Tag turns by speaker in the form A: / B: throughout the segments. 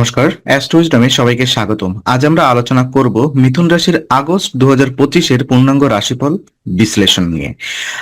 A: নমস্কার, অ্যাস্ট্রোইজডমে সবাইকে স্বাগতম। আজ আমরা আলোচনা করব মিথুন রাশির আগস্ট দু হাজার পঁচিশের পূর্ণাঙ্গ রাশিফল বিশ্লেষণ নিয়ে।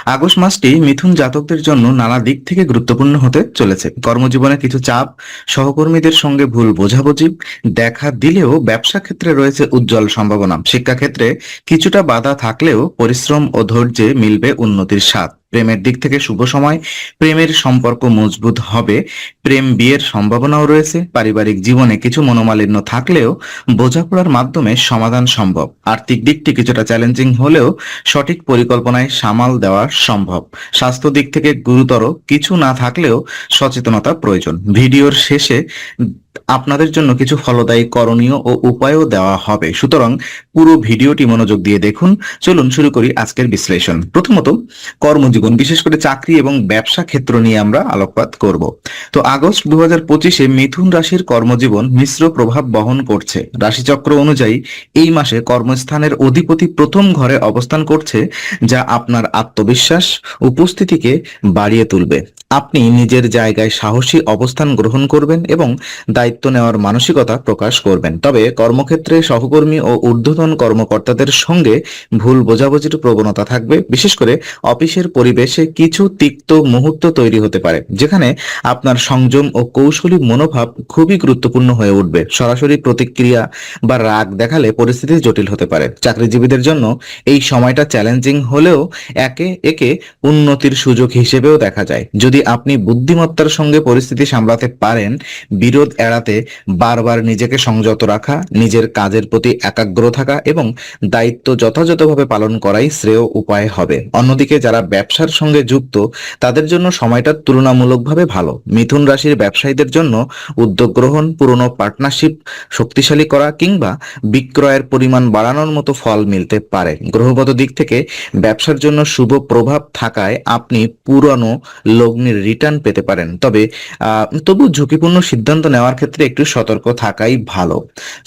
A: আগস্ট মাসটি মিথুন জাতকদের জন্য নানা দিক থেকে গুরুত্বপূর্ণ হতে চলেছে। কর্মজীবনে কিছু চাপ, সহকর্মীদের সঙ্গে ভুল বোঝাবুঝি, দেখা দিলেও ব্যবসা ক্ষেত্রে রয়েছে উজ্জ্বল সম্ভাবনা। শিক্ষাক্ষেত্রে কিছুটা বাধা থাকলেও পরিশ্রম ও ধৈর্যে মিলবে উন্নতির স্বাদ। প্রেমের দিক থেকে শুভ সময়, প্রেমের সম্পর্ক মজবুত হবে, প্রেম বিয়ের সম্ভাবনাও রয়েছে। পারিবারিক জীবনে কিছু মনোমালিন্য থাকলেও বোঝাপড়ার মাধ্যমে সমাধান সম্ভব। আর্থিক দিকটি কিছুটা চ্যালেঞ্জিং হলেও সঠিক পরিকল্পনায় সামাল দেওয়া সম্ভব। স্বাস্থ্য দিক থেকে গুরুতর কিছু না থাকলেও সচেতনতা প্রয়োজন। ভিডিওর শেষে আপনাদের জন্য কিছু ফলদায়ী করণীয় ও উপায়ও দেওয়া হবে। সুতরাং পুরো ভিডিওটি মনোযোগ দিয়ে দেখুন। চলুন শুরু করি আজকের বিশ্লেষণ। প্রথমত, কর্মজীবন, বিশেষ করে চাকরি এবং ব্যবসা ক্ষেত্র নিয়ে আমরা আলোকপাত করব। তো আগস্ট দু হাজার পঁচিশে মিথুন রাশির কর্মজীবন মিশ্র প্রভাব বহন করছে। রাশিচক্র অনুযায়ী এই মাসে কর্মস্থানের অধিপতি প্রথম ঘরে অবস্থান করছে, যা আপনার আত্মবিশ্বাস উপস্থিতিকে বাড়িয়ে তুলবে। আপনি নিজের জায়গায় সাহসী অবস্থান গ্রহণ করবেন এবং দায়িত্ব নেওয়ার মানসিকতা প্রকাশ করবেন। তবে কর্মক্ষেত্রে সহকর্মী ও ঊর্ধ্বতন কর্মকর্তাদের সঙ্গে ভুল বোঝাবুঝির প্রবণতা থাকবে। বিশেষ করে অফিসের পরিবেশে কিছু তিক্ত মুহূর্ত তৈরি হতে পারে, যেখানে আপনার সংযম ও কৌশলী মনোভাব খুবই গুরুত্বপূর্ণ হয়ে উঠবে। সরাসরি প্রতিক্রিয়া বা রাগ দেখালে পরিস্থিতি জটিল হতে পারে। চাকরিজীবীদের জন্য এই সময়টা চ্যালেঞ্জিং হলেও একে একে উন্নতির সুযোগ হিসেবেও দেখা যায়। যদি আপনি বুদ্ধিমত্তার সঙ্গে পরিস্থিতি সামলাতে পারেন, বিরোধ এড়াতে বারবার নিজেকে সংযত রাখা, নিজের কাজের প্রতি একাগ্র থাকা এবং দায়িত্ব যথাযথভাবে পালন করাই শ্রেয় উপায় হবে। অন্যদিকে যারা ব্যবসার সঙ্গে যুক্ত, তাদের জন্য সময়টা তুলনামূলকভাবে ভালো। মিথুন রাশির ব্যবসায়ীদের জন্য উদ্যোগ গ্রহণ, পুরনো পার্টনারশিপ শক্তিশালী করা কিংবা বিক্রয়ের পরিমাণ বাড়ানোর মতো ফল মিলতে পারে। গ্রহগত দিক থেকে ব্যবসার জন্য শুভ প্রভাব থাকায় আপনি পুরনো লগ্নির রিটার্ন পেতে পারেন। তবে তবু ঝুঁকিপূর্ণ সিদ্ধান্ত নেওয়ার ক্ষেত্রে একটু সতর্ক থাকাই ভালো।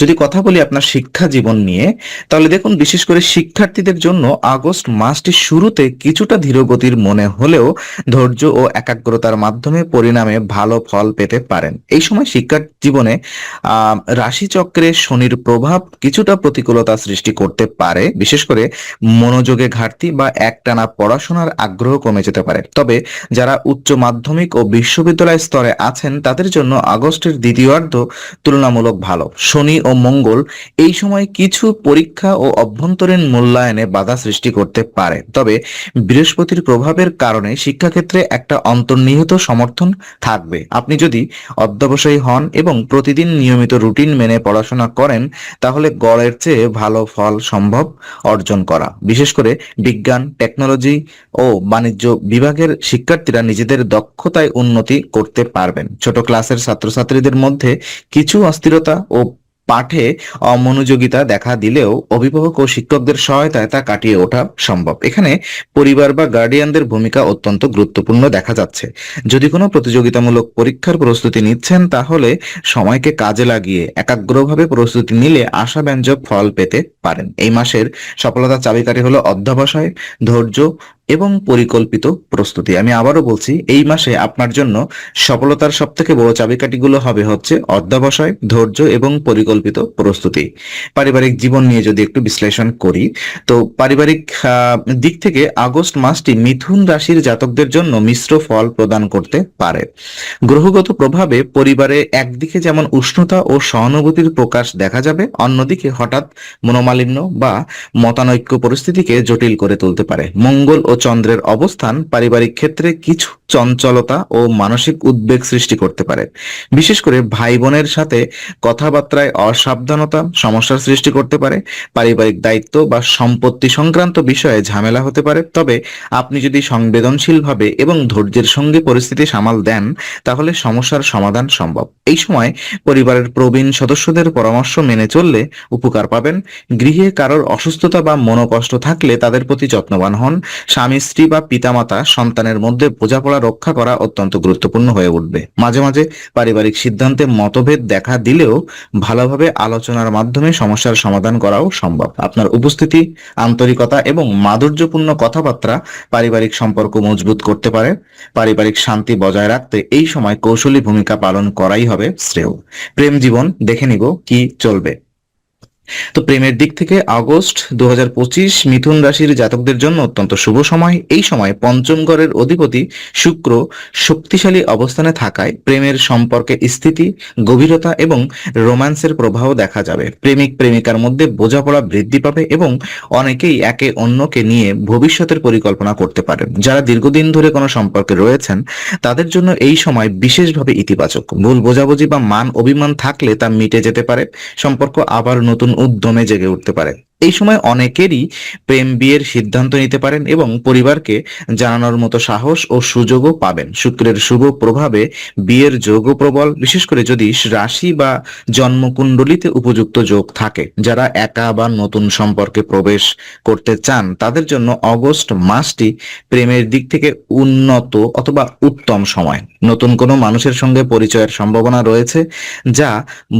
A: যদি কথা বলি আপনার শিক্ষা জীবন নিয়ে, তাহলে দেখুন বিশেষ করে শিক্ষার্থীদের জন্য আগস্ট মাসটির শুরুতে কিছুটা ধীরগতির মনে হলেও ধৈর্য ও একাগ্রতার মাধ্যমে পরিণামে ভালো ফল পেতে পারেন। এই সময় শিক্ষার জীবনে রাশিচক্রে শনির প্রভাব কিছুটা প্রতিকূলতা সৃষ্টি করতে পারে। বিশেষ করে মনোযোগে ঘাটতি বা একটানা পড়াশোনার আগ্রহ কমে যেতে পারে। তবে যারা উচ্চ মাধ্যমিক ও বিশ্ববিদ্যালয় স্তরে আছেন, তাদের জন্য আগস্টের দ্বিতীয়ার্ধ তুলনামূলক ভালো। শনি ও মঙ্গল এই সময় কিছু পরীক্ষা ও অভ্যন্তরীণ মূল্যায়নে বাধা সৃষ্টি করতে পারে। তবে বৃহস্পতির প্রভাবের কারণে শিক্ষাক্ষেত্রে একটা অন্তর্নিহিত সমর্থন থাকবে। আপনি যদি অধ্যবসায়ী হন এবং প্রতিদিন নিয়মিত রুটিন মেনে পড়াশোনা করেন, তাহলে গড়ের চেয়ে ভালো ফল সম্ভব অর্জন করা। বিশেষ করে বিজ্ঞান, টেকনোলজি ও বাণিজ্য বিভাগের শিক্ষার্থীরা নিজেদের দক্ষতায় উন্নতি করতে পারবেন। ছোট ক্লাসের ছাত্রছাত্রীদের মধ্যে কিছু অস্থিরতা ও পাঠে অমনোযোগিতা দেখা দিলেও অভিভাবক ও শিক্ষকদের সহায়তায় তা কাটিয়ে ওঠা সম্ভব। এখানে পরিবার বা গার্ডিয়ানদের ভূমিকা অত্যন্ত গুরুত্বপূর্ণ দেখা যাচ্ছে। যদি কোনো প্রতিযোগিতামূলক পরীক্ষার প্রস্তুতি নিচ্ছেন, তাহলে সময়কে কাজে লাগিয়ে একাগ্রভাবে প্রস্তুতি নিলে আশাব্যঞ্জক ফল পেতে পারেন। এই মাসের সফলতার চাবিকাঠি হলো অধ্যবসায়, ধৈর্য এবং পরিকল্পিত প্রস্তুতি। আমি আবারও বলছি, এই মাসে আপনার জন্য সফলতার সব থেকে বড় চাবিকাঠিগুলো হবে হচ্ছে অধ্যবসায়, ধৈর্য এবং পরিকল্পিত প্রস্তুতি। পারিবারিক জীবন নিয়ে যদি একটু বিশ্লেষণ করি, তো পারিবারিক দিক থেকে আগস্ট মাসটি মিথুন রাশির জাতকদের জন্য মিশ্র ফল প্রদান করতে পারে। গ্রহগত প্রভাবে পরিবারে একদিকে যেমন উষ্ণতা ও সহানুভূতির প্রকাশ দেখা যাবে, অন্যদিকে হঠাৎ মনোমালিন্য বা মতানৈক্য পরিস্থিতিকে জটিল করে তুলতে পারে। মঙ্গল ও চন্দ্রের অবস্থান পারিবারিক ক্ষেত্রে কিছু চঞ্চলতা ও মানসিক উদ্বেগ সৃষ্টি করতে পারে। বিশেষ করে ভাই বোনের সাথে কথাবার্তায় অসাবধানতা সমস্যার সৃষ্টি করতে পারে। পারিবারিক দায়িত্ব বা সম্পত্তি সংক্রান্ত বিষয়ে ঝামেলা হতে পারে। তবে আপনি যদি সংবেদনশীলভাবে এবং ধৈর্যের সঙ্গে পরিস্থিতি সামাল দেন, তাহলে সমস্যার সমাধান সম্ভব। এই সময় পরিবারের প্রবীণ সদস্যদের পরামর্শ মেনে চললে উপকার পাবেন। গৃহে কারোর অসুস্থতা বা মনোকষ্ট থাকলে তাদের প্রতি যত্নবান হন। স্বামী স্বামী, স্ত্রী বা পিতামাতা সন্তানের মধ্যে বোঝাপড়া রক্ষা করা অত্যন্ত গুরুত্বপূর্ণ হয়ে উঠবে। মাঝে মাঝে পারিবারিক সিদ্ধান্তে মতভেদ দেখা দিলেও ভালোভাবে আলোচনার মাধ্যমে সমস্যার সমাধান করাও সম্ভব। আপনার উপস্থিতি, আন্তরিকতা এবং মাধুর্যপূর্ণ কথাবার্তা পারিবারিক সম্পর্ক মজবুত করতে পারে। পারিবারিক শান্তি বজায় রাখতে এই সময় কৌশলী ভূমিকা পালন করাই হবে শ্রেয়। প্রেম জীবন দেখে নিব কি চলবে। তো প্রেমের দিক থেকে আগস্ট দু হাজার পঁচিশ মিথুন রাশির জাতকদের জন্য অত্যন্ত শুভ সময়। এই সময় পঞ্চম ঘরের অধিপতি শুক্র শক্তিশালী অবস্থানে থাকায় প্রেমের সম্পর্কে স্থিতি, গভীরতা এবং রোম্যান্সের প্রভাব দেখা যাবে। প্রেমিক প্রেমিকার মধ্যে বোঝাপড়া বৃদ্ধি পাবে এবং অনেকেই একে অন্যকে নিয়ে ভবিষ্যতের পরিকল্পনা করতে পারেন। যারা দীর্ঘদিন ধরে কোনো সম্পর্কে রয়েছেন, তাদের জন্য এই সময় বিশেষভাবে ইতিবাচক। ভুল বোঝাবুঝি বা মান অভিমান থাকলে তা মিটে যেতে পারে। সম্পর্ক আবার নতুন উদ্যমে জেগে উঠতে পারে। এই সময় অনেকেরই প্রেম বিয়ের সিদ্ধান্ত নিতে পারেন এবং পরিবারকে জানানোর মতো সাহস ও সুযোগও পাবেন। শুক্রের শুভ প্রভাবে বিয়ের যোগও প্রবল, বিশেষ করে যদি রাশি বা জন্মকুণ্ডলিতে উপযুক্ত যোগ থাকে। যারা একা বা নতুন সম্পর্কে প্রবেশ করতে চান, তাদের জন্য অগস্ট মাসটি প্রেমের দিক থেকে উন্নত অথবা উত্তম সময়। নতুন কোনো মানুষের সঙ্গে পরিচয়ের সম্ভাবনা রয়েছে, যা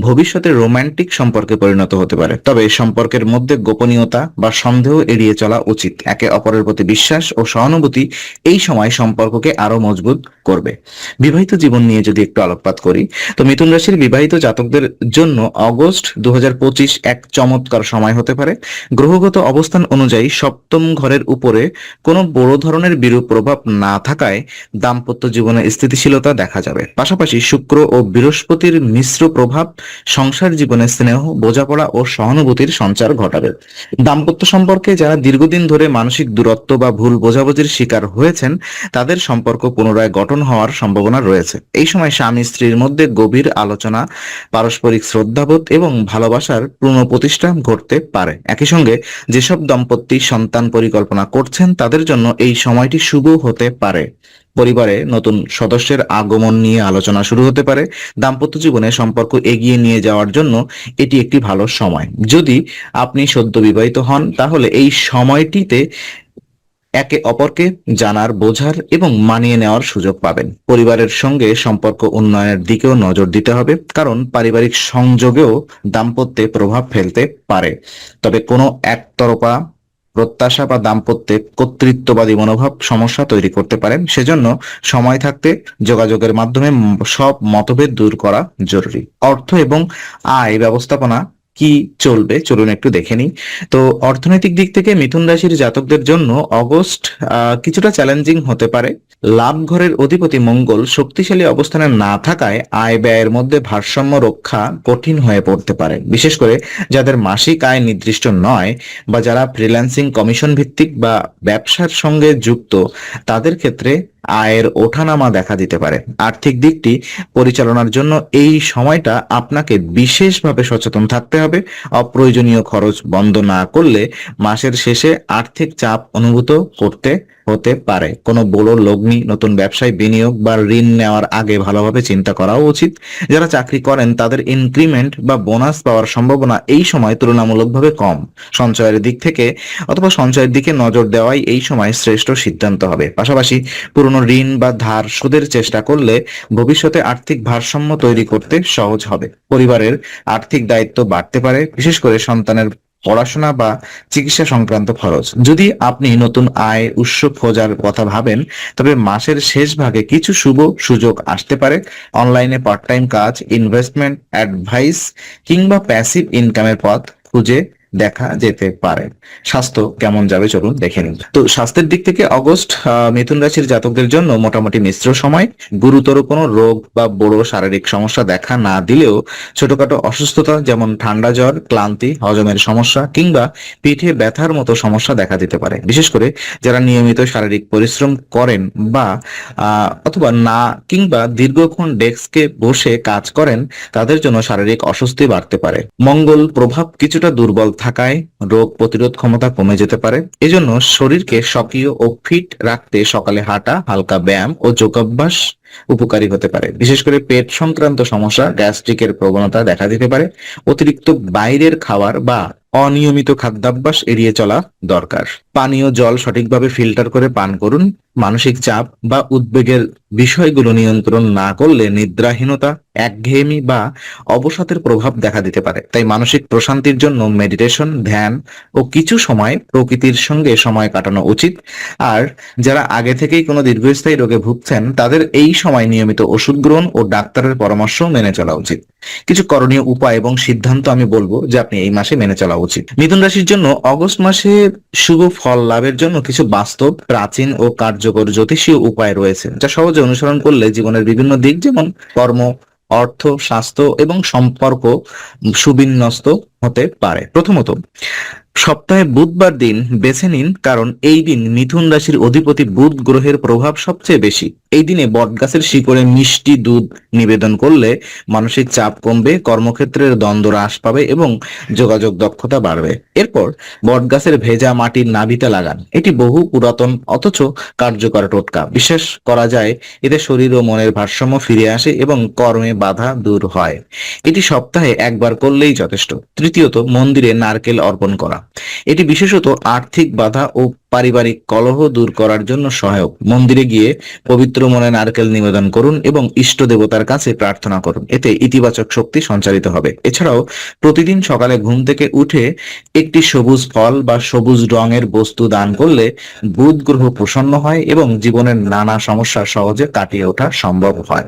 A: ভবিষ্যতে রোমান্টিক সম্পর্কে পরিণত হতে পারে। তবে সম্পর্কের মধ্যে গোপনীয়তা বা সন্দেহ এড়িয়ে চলা উচিত। একে অপরের প্রতি বিশ্বাস ও সহানুভূতি এই সময় সম্পর্ককে আরও মজবুত করবে। বিবাহিত জীবন নিয়ে যদি একটু আলোকপাত করি, তো মিথুন রাশির বিবাহিত জাতকদের জন্য অগস্ট দু এক চমৎকার সময় হতে পারে। গ্রহগত অবস্থান অনুযায়ী সপ্তম ঘরের উপরে কোনো বড় ধরনের বিরূপ প্রভাব না থাকায় দাম্পত্য জীবনে স্থিতিশীলতা দেখা যাবে। পাশাপাশি শুক্র ও বৃহস্পতির মিশ্র প্রভাব সংসার জীবনে স্নেহ, বোঝাপড়া ও সহানুভূতির সঞ্চার ঘটাবে। দাম্পত্য সম্পর্কে যারা দীর্ঘদিন ধরে মানসিক দূরত্ব বা ভুল বোঝাবুঝির শিকার হয়েছেন, তাদের সম্পর্ক পুনরায় গঠন হওয়ার সম্ভাবনা রয়েছে। এই সময় স্বামী স্ত্রীর মধ্যে গভীর আলোচনা, পারস্পরিক শ্রদ্ধাবোধ এবং ভালোবাসার পুনঃপ্রতিষ্ঠা ঘটতে পারে। একই সঙ্গে যেসব দম্পতি সন্তান পরিকল্পনা করছেন, তাদের জন্য এই সময়টি শুভ হতে পারে। পরিবারে নতুন সদস্যের আগমন নিয়ে আলোচনা শুরু হতে পারে। দাম্পত্য জীবনে সম্পর্ক এগিয়ে নিয়ে যাওয়ার জন্য এটি একটি ভালো সময়। যদি আপনি সদ্য বিবাহিত হন, তাহলে এই সময়টিতে একে অপরকে জানার, বোঝার এবং মানিয়ে নেওয়ার সুযোগ পাবেন। পরিবারের সঙ্গে সম্পর্ক উন্নয়নের দিকেও নজর দিতে হবে, কারণ পারিবারিক সংযোগেও দাম্পত্যে প্রভাব ফেলতে পারে। তবে কোনো একতরফা প্রত্যাশা বা দাম্পত্যে কর্তৃত্ববাদী মনোভাব সমস্যা তৈরি করতে পারেন। সেজন্য সময় থাকতে যোগাযোগের মাধ্যমে সব মতভেদ দূর করা জরুরি। অর্থ এবং আয় ব্যবস্থাপনা কি চলবে? চলুন একটু দেখে নিই। তো অর্থনৈতিক দিক থেকে মিথুন রাশির জাতকদের জন্য অগস্ট কিছুটা চ্যালেঞ্জিং হতে পারে। লাভ ঘরের অধিপতি মঙ্গল শক্তিশালী অবস্থানে না থাকায় আয় ব্যয়ের মধ্যে ভারসাম্য রক্ষা কঠিন হয়ে পড়তে পারে। বিশেষ করে যাদের মাসিক আয় নির্দিষ্ট নয় বা যারা ফ্রিল্যান্সিং কমিশন ভিত্তিক বা ব্যবসার সঙ্গে যুক্ত, তাদের ক্ষেত্রে আয়ের ওঠানামা দেখা দিতে পারে। আর্থিক দিকটি পরিচালনার জন্য এই সময়টা আপনাকে বিশেষভাবে সচেতন থাকতে হবে। অপ্রয়োজনীয় খরচ বন্ধ না করলে মাসের শেষে আর্থিক চাপ অনুভূত করতে হতে পারে। কোনো বড় লগ্নি, নতুন ব্যবসায় বিনিয়োগ বা ঋণ নেওয়ার আগে ভালোভাবে চিন্তা করাও উচিত। যারা চাকরি করেন, তাদের ইনক্রিমেন্ট বা বোনাস পাওয়ার সম্ভাবনা এই সময় তুলনামূলকভাবে কম। সঞ্চয়ের দিক থেকে অথবা সঞ্চয়ের দিকে নজর দেওয়াই এই সময় শ্রেষ্ঠ সিদ্ধান্ত হবে। পাশাপাশি পুরনো ঋণ বা ধার সুদের চেষ্টা করলে ভবিষ্যতে আর্থিক ভারসাম্য তৈরি করতে সহজ হবে। পরিবারের আর্থিক দায়িত্ব বাড়তে পারে, বিশেষ করে সন্তানের পড়াশোনা বা চিকিৎসা সংক্রান্ত খরচ। যদি আপনি নতুন আয়, উৎস খোঁজার কথা ভাবেন, তবে মাসের শেষ ভাগে কিছু শুভ সুযোগ আসতে পারে। অনলাইনে পার্ট টাইম কাজ ইনভেস্টমেন্ট অ্যাডভাইস কিংবা প্যাসিভ ইনকামের পথ খুঁজে দেখা যেতে পারে। স্বাস্থ্য কেমন যাবে চলুন দেখে নিন তো স্বাস্থ্যের দিক থেকে অগস্ট মিথুন রাশির জাতকদের জন্য মোটামুটি মিশ্র সময়। গুরুতর কোনো রোগ বা বড় শারীরিক সমস্যা দেখা না দিলেও ছোটখাটো অসুস্থতা যেমন ঠান্ডা জ্বর, ক্লান্তি, হজমের সমস্যা কিংবা পিঠে ব্যথার মতো সমস্যা দেখা দিতে পারে। বিশেষ করে যারা নিয়মিত শারীরিক পরিশ্রম করেন বা অথবা না কিংবা দীর্ঘক্ষণ ডেস্কে বসে কাজ করেন, তাদের জন্য শারীরিক অস্বস্তি বাড়তে পারে। মঙ্গল প্রভাব কিছুটা দুর্বল থাকায় রোগ প্রতিরোধ ক্ষমতা কমে যেতে পারে। এজন্য শরীরকে সক্রিয় ও ফিট রাখতে সকালে হাঁটা, হালকা ব্যায়াম ও যোগাভ্যাস উপকারী হতে পারে। বিশেষ করে পেট সংক্রান্ত সমস্যা, গ্যাস্ট্রিকের প্রবণতা দেখা দিতে পারে। অতিরিক্ত বাইরের খাবার বা অনিয়মিত খাদ্যাভ্যাস এড়িয়ে চলা দরকার। পানীয় জল সঠিকভাবে ফিল্টার করে পান করুন। মানসিক চাপ বা উদ্বেগের বিষয়গুলো নিয়ন্ত্রণ না করলে নিদ্রাহীনতা একঘেয়েমি বা অবসাদের প্রভাব দেখা দিতে পারে। তাই মানসিক প্রশান্তির জন্য মেডিটেশন, ধ্যান ও কিছু সময় প্রকৃতির সঙ্গে সময় কাটানো উচিত। আর যারা আগে থেকেই কোনো দীর্ঘস্থায়ী রোগে ভুগছেন, তাদের এই সময় নিয়মিত ওষুধ গ্রহণ ও ডাক্তারের পরামর্শ মেনে চলা উচিত। কিছু করণীয় উপায় এবং সিদ্ধান্ত আমি বলব যে আপনি এই মাসে মেনে চলা উচিত। মিথুন রাশির জন্য অগস্ট মাসে শুভ ফল লাভের জন্য কিছু বাস্তব, প্রাচীন ও কার্যকর জ্যোতিষীয় উপায় রয়েছে, যা সহজে অনুসরণ করলে জীবনের বিভিন্ন দিক যেমন কর্ম, অর্থ, স্বাস্থ্য এবং সম্পর্ক সুবিন্যস্ত হতে পারে। প্রথমত, সপ্তাহে বুধবার দিন বেছে নিন, কারণ এই দিন মিথুন রাশির অধিপতি বুধ গ্রহের প্রভাব সবচেয়ে বেশি। এই দিনে বটগাছের শিকড়ে মিষ্টি দুধ নিবেদন করলে মানসিক চাপ কমবে, কর্মক্ষেত্রের দ্বন্দ্ব হ্রাস পাবে এবং যোগাযোগ দক্ষতা বাড়বে। এরপর, বটগাছের ভেজা মাটির নাভিতে লাগান। এটি বহু পুরাতন, অথচ কার্যকর টোটকা। বিশ্বাস করা যায়, এতে শরীর ও মনের ভারসাম্য ফিরে আসে এবং কর্মে বাধা দূর হয়। এটি সপ্তাহে একবার করলেই যথেষ্ট। তৃতীয়ত মন্দিরে নারকেল অর্পণ করা। এটি বিশেষত আর্থিক বাধা ও পারিবারিক কলহ দূর করার জন্য সহায়ক। মন্দিরে গিয়ে পবিত্র মনে নারকেল নিবেদন করুন এবং ইষ্ট দেবতার কাছে প্রার্থনা করুন। এতে ইতিবাচক শক্তি সঞ্চারিত হবে। এছাড়াও প্রতিদিন সকালে ঘুম থেকে উঠে একটি সবুজ ফল বা সবুজ রঙের বস্তু দান করলে বুধ গ্রহ প্রসন্ন হয় এবং জীবনের নানা সমস্যা সহজে কাটিয়ে ওঠা সম্ভব হয়।